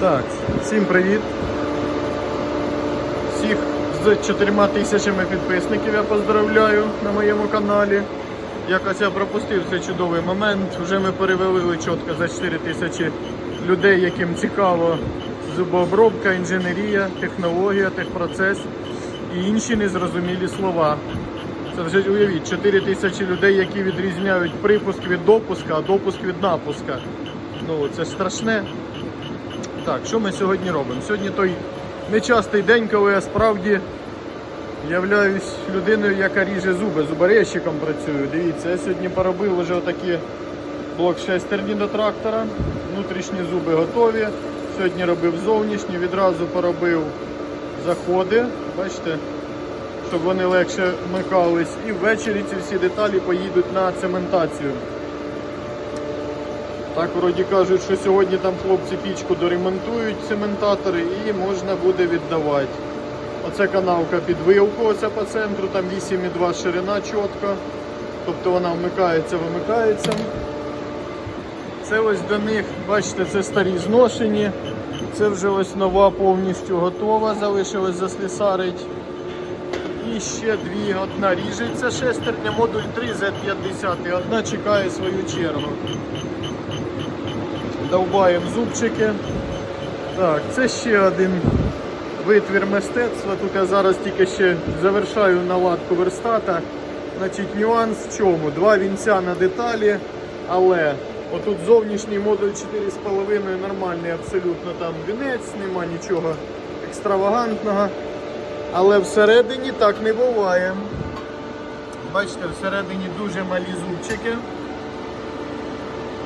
Так, всім привіт. Всіх з 4 тисячами підписників я поздравляю на моєму каналі. Якось я пропустив цей чудовий момент. Вже ми перевели чітко за 4 тисячі людей, яким цікаво зубообробка, інженерія, технологія, техпроцес і інші незрозумілі слова. Це вже уявіть, 4 тисячі людей, які відрізняють припуск від допуска, а допуск від напуска. Ну це страшне. Так, що ми сьогодні робимо? Сьогодні той нечастий день, коли я справді являюсь людиною, яка ріже зуби, зуборезчиком працюю. Дивіться, я сьогодні поробив вже отакі блок шестерні до трактора. Внутрішні зуби готові. Сьогодні робив зовнішні, відразу поробив заходи. Бачите, щоб вони легше вмикались. І ввечері ці всі деталі поїдуть на цементацію. Так, вроді кажуть, що сьогодні там хлопці пічку доремонтують цементатори і можна буде віддавати. Оце канавка під по центру, там 8,2 ширина чітко. Тобто вона вмикається, вимикається. Це ось до них, бачите, це старі зношені. Це вже ось нова повністю готова, залишилось заслісарить. І ще дві, одна ріжеться шестерня, модуль 3 Z50, і одна чекає свою чергу довбаємо зубчики. Так, це ще один витвір мистецтва. Тут я зараз тільки ще завершаю наладку верстата. Значить, нюанс в чому? Два вінця на деталі, але отут зовнішній модуль 4,5 нормальний, абсолютно там вінець, нема нічого екстравагантного. Але всередині так не буває. Бачите, всередині дуже малі зубчики.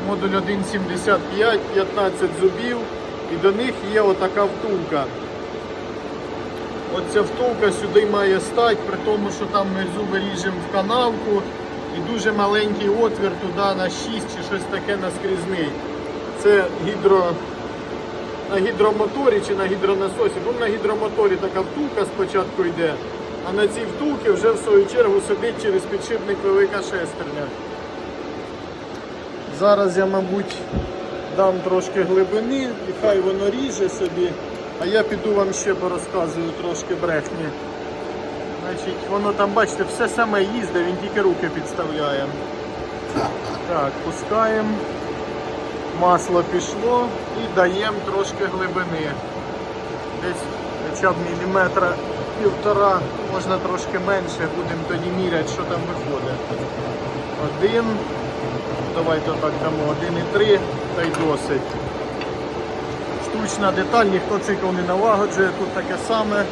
Модуль 1,75, 15 зубів і до них є отака втулка. Оця втулка сюди має стати, при тому, що там ми зуби ріжемо в канавку і дуже маленький отвір туди на 6 чи щось таке наскрізний. Це гідро... на гідромоторі чи на гідронасосі. Ну, на гідромоторі така втулка спочатку йде, а на цій втулці вже в свою чергу сидить через підшипник велика шестерня. Зараз я, мабуть, дам трошки глибини і хай воно ріже собі, а я піду вам ще порозказую трошки брехні. Значить, воно там, бачите, все саме їздить, він тільки руки підставляє. Так, пускаємо. Масло пішло і даємо трошки глибини. Десь хоча б міліметра півтора, можна трошки менше, будемо тоді міряти, що там виходить. Один. Давайте так дамо 1,3 та й досить. Щучна деталь, ніхто цикл не налагоджує, тут таке саме.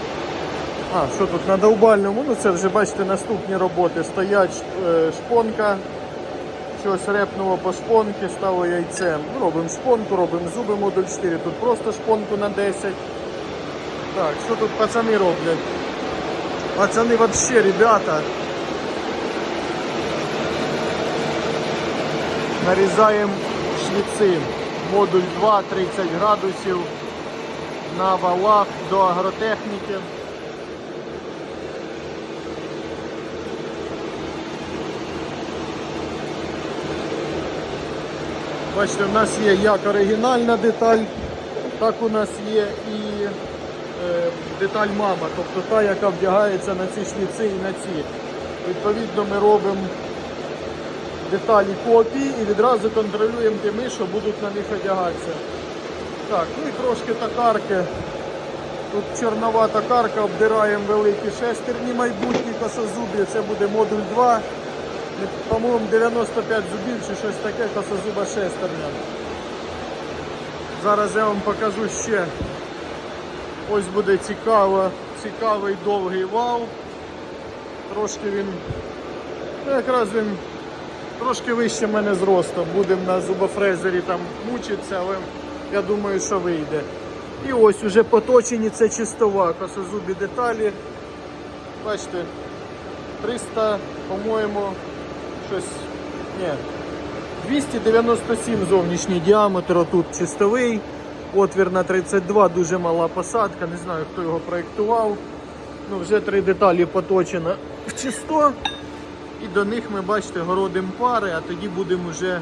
А, що тут на довбальному? Ну це вже бачите наступні роботи. Стоять е, шпонка, щось репнуло по шпонки, стало яйцем. Ну, робимо шпонку, робимо зуби модуль 4, тут просто шпонку на 10. Так, що тут пацани роблять? Пацани вообще, ребята. Нарізаємо шліци. Модуль 2, 30 градусів на валах до агротехніки. Бачите, в нас є як оригінальна деталь, так у нас є і е, деталь мама, тобто та, яка вдягається на ці шліци і на ці. Відповідно, ми робимо деталі копії і відразу контролюємо тими, що будуть на них одягатися. Так, ну і трошки токарки. Тут чорнова токарка, обдираємо великі шестерні майбутні косозубі. Це буде модуль 2. По-моєму, 95 зубів чи щось таке косозуба шестерня. Зараз я вам покажу ще. Ось буде цікаво, цікавий довгий вал. Трошки він, ну якраз він трошки вище мене зростом. Будемо на зубофрезері там мучитися, але я думаю, що вийде. І ось уже поточені це чистова, косозубі деталі. Бачите, 300, по-моєму, щось. Ні. 297 зовнішній діаметр, отут чистовий. Отвір на 32, дуже мала посадка, не знаю хто його проєктував. Ну, Вже три деталі поточено в чисто. І до них ми, бачите, городимо пари, а тоді будемо вже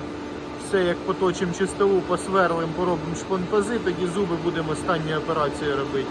все як поточимо чистову, посверлим, поробимо шпонтази, тоді зуби будемо останню операцію робити.